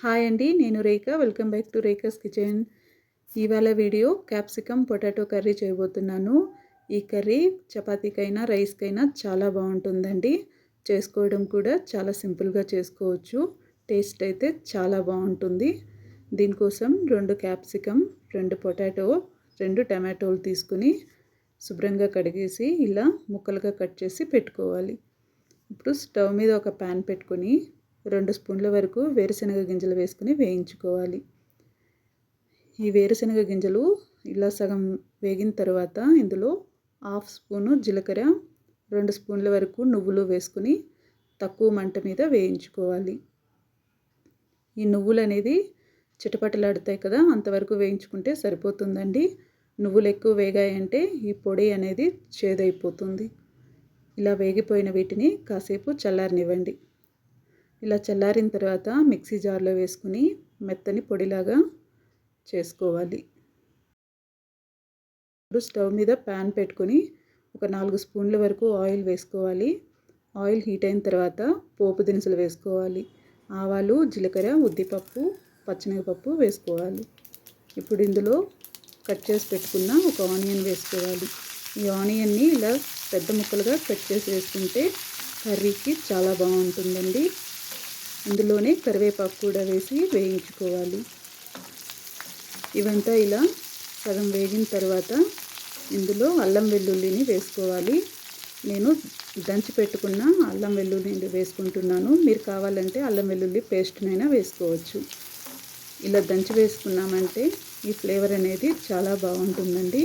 Hi అండి నేను Rekha. Welcome back to Rekha's kitchen. ఇవాళ వీడియో క్యాప్సికమ్ పొటాటో కర్రీ చేయబోతున్నాను. ఈ కర్రీ చపాతీకైనా రైస్కైనా చాలా బాగుంటుందండి. చేసుకోవడం కూడా చాలా సింపుల్గా చేసుకోవచ్చు. టేస్ట్ అయితే చాలా బాగుంటుంది. దీనికోసం రెండు క్యాప్సికమ్ రెండు పొటాటో రెండు టమాటోలు తీసుకుని శుభ్రంగా కడిగేసి ఇలా ముక్కలుగా కట్ చేసి పెట్టుకోవాలి. ఇప్పుడు స్టవ్ మీద ఒక ప్యాన్ పెట్టుకొని రెండు స్పూన్ల వరకు వేరుశనగ గింజలు వేసుకుని వేయించుకోవాలి. ఈ వేరుశనగ గింజలు ఇలా సగం వేగిన తర్వాత ఇందులో హాఫ్ స్పూను జీలకర్ర రెండు స్పూన్ల వరకు నువ్వులు వేసుకుని తక్కువ మంట మీద వేయించుకోవాలి. ఈ నువ్వులు అనేది చిటపటలాడుతాయి కదా అంతవరకు వేయించుకుంటే సరిపోతుందండి. నువ్వులు ఎక్కువ వేగాయంటే ఈ పొడి అనేది చేదైపోతుంది. ఇలా వేగిపోయిన వీటిని కాసేపు చల్లారనివ్వండి. ఇలా చల్లారిన తర్వాత మిక్సీ జార్లో వేసుకుని మెత్తని పొడిలాగా చేసుకోవాలి. ఇప్పుడు స్టవ్ మీద ప్యాన్ పెట్టుకొని ఒక నాలుగు స్పూన్ల వరకు ఆయిల్ వేసుకోవాలి. ఆయిల్ హీట్ అయిన తర్వాత పోపు దినుసులు వేసుకోవాలి. ఆవాలు జీలకర్ర ఉద్దిపప్పు పచ్చనగపప్పు వేసుకోవాలి. ఇప్పుడు ఇందులో కట్ చేసి పెట్టుకున్న ఒక ఆనియన్ వేసుకోవాలి. ఈ ఆనియన్ని ఇలా పెద్ద ముక్కలుగా కట్ చేసి వేసుకుంటే కర్రీకి చాలా బాగుంటుందండి. ఇందులోనే కరివేపాకు కూడా వేసి వేయించుకోవాలి. ఇవంతా ఇలా సగం వేగిన తర్వాత ఇందులో అల్లం వెల్లుల్లిని వేసుకోవాలి. నేను దంచి పెట్టుకున్న అల్లం వెల్లుల్లిని వేసుకుంటున్నాను. మీరు కావాలంటే అల్లం వెల్లుల్లి పేస్ట్నైనా వేసుకోవచ్చు. ఇలా దంచి వేసుకున్నామంటే ఈ ఫ్లేవర్ అనేది చాలా బాగుంటుందండి.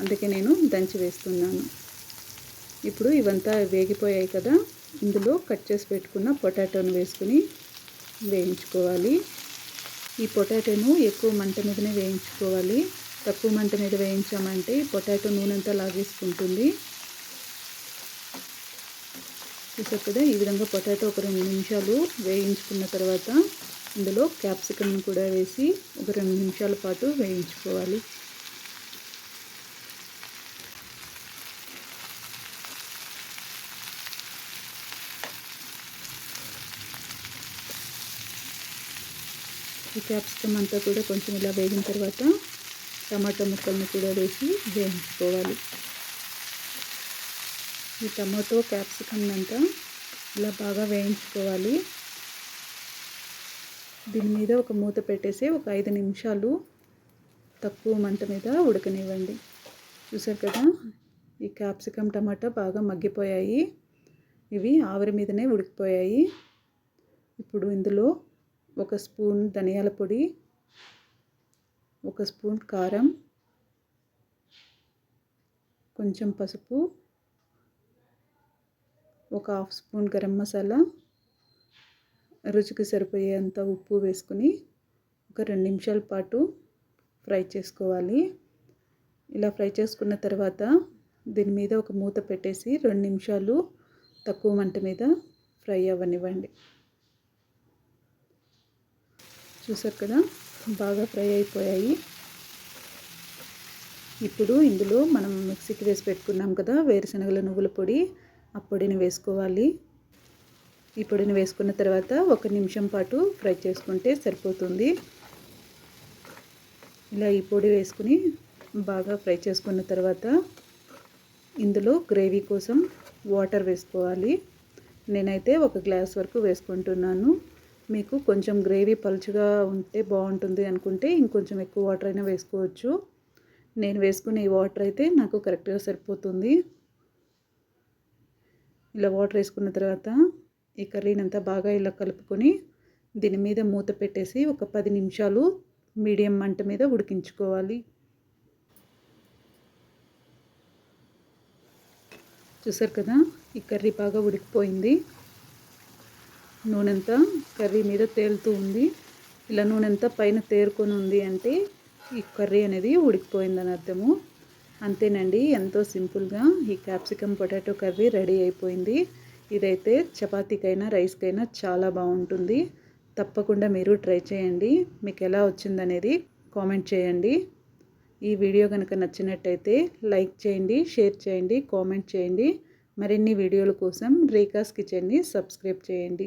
అందుకే నేను దంచి వేస్తున్నాను. ఇప్పుడు ఇవంతా వేగిపోయాయి కదా ఇందులో కట్ చేసి పెట్టుకున్న పొటాటోను వేసుకుని వేయించుకోవాలి. ఈ పొటాటోను ఎక్కువ మంట మీదనే వేయించుకోవాలి. తక్కువ మంట మీద వేయించామంటే పొటాటో నూనెంతా లాగేసుకుంటుంది. చూసారు కదా ఈ విధంగా పొటాటో ఒక రెండు నిమిషాలు వేయించుకున్న తర్వాత ఇందులో క్యాప్సికమ్ కూడా వేసి ఒక రెండు నిమిషాల పాటు వేయించుకోవాలి. ఈ క్యాప్సికమ్ అంతా కూడా కొంచెం ఇలా వేగిన తర్వాత టమాటా ముక్కల్ని కూడా వేసి వేయించుకోవాలి. ఈ టమాటో క్యాప్సికమ్ అంతా ఇలా బాగా వేయించుకోవాలి. దీని మీద ఒక మూత పెట్టేసి ఒక ఐదు నిమిషాలు తక్కువ మంట మీద ఉడకనివ్వండి. చూసారు కదా? ఈ క్యాప్సికమ్ టమాటా బాగా మగ్గిపోయాయి. ఇవి ఆవిరి మీదనే ఉడికిపోయాయి. ఇప్పుడు ఇందులో ఒక స్పూన్ ధనియాల పొడి ఒక స్పూన్ కారం కొంచెం పసుపు ఒక హాఫ్ స్పూన్ గరం మసాలా రుచికి సరిపోయేంత ఉప్పు వేసుకుని ఒక రెండు నిమిషాల పాటు ఫ్రై చేసుకోవాలి. ఇలా ఫ్రై చేసుకున్న తర్వాత దీని మీద ఒక మూత పెట్టేసి రెండు నిమిషాలు తక్కువ మంట మీద ఫ్రై అవ్వనివ్వండి. చూసారు కదా? బాగా ఫ్రై అయిపోయాయి. ఇప్పుడు ఇందులో మనం మిక్సీకి వేసి పెట్టుకున్నాం కదా వేరుశనగల నువ్వుల పొడి. ఆ పొడిని వేసుకోవాలి. ఈ పొడిని వేసుకున్న తర్వాత ఒక నిమిషం పాటు ఫ్రై చేసుకుంటే సరిపోతుంది. ఇలా ఈ పొడి వేసుకుని బాగా ఫ్రై చేసుకున్న తర్వాత ఇందులో గ్రేవీ కోసం వాటర్ వేసుకోవాలి. నేనైతే ఒక గ్లాస్ వరకు వేసుకుంటున్నాను. మీకు కొంచెం గ్రేవీ పలుచగా ఉంటే బాగుంటుంది అనుకుంటే ఇంకొంచెం ఎక్కువ వాటర్ అయినా వేసుకోవచ్చు. నేను వేసుకునే ఈ వాటర్ అయితే నాకు కరెక్ట్గా సరిపోతుంది. ఇలా వాటర్ వేసుకున్న తర్వాత ఈ కర్రీని అంతా బాగా ఇలా కలుపుకొని దీని మీద మూత పెట్టేసి ఒక పది నిమిషాలు మీడియం మంట మీద ఉడికించుకోవాలి. చూసారు కదా? ఈ కర్రీ బాగా ఉడికిపోయింది. నూనెంతా కర్రీ మీద తేలుతూ ఉంది. ఇలా నూనెంతా పైన తేరుకొని ఉంది అంటే ఈ కర్రీ అనేది ఉడికిపోయిందని అర్థము. అంతేనండి ఎంతో సింపుల్గా ఈ క్యాప్సికమ్ పొటాటో కర్రీ రెడీ అయిపోయింది. ఇదైతే చపాతీకైనా రైస్కైనా చాలా బాగుంటుంది. తప్పకుండా మీరు ట్రై చేయండి. మీకు ఎలా వచ్చిందనేది కామెంట్ చేయండి. ఈ వీడియో కనుక నచ్చినట్టయితే లైక్ చేయండి షేర్ చేయండి కామెంట్ చేయండి. మరిన్ని వీడియోల కోసం రేఖాస్ కిచెన్ని సబ్స్క్రైబ్ చేయండి.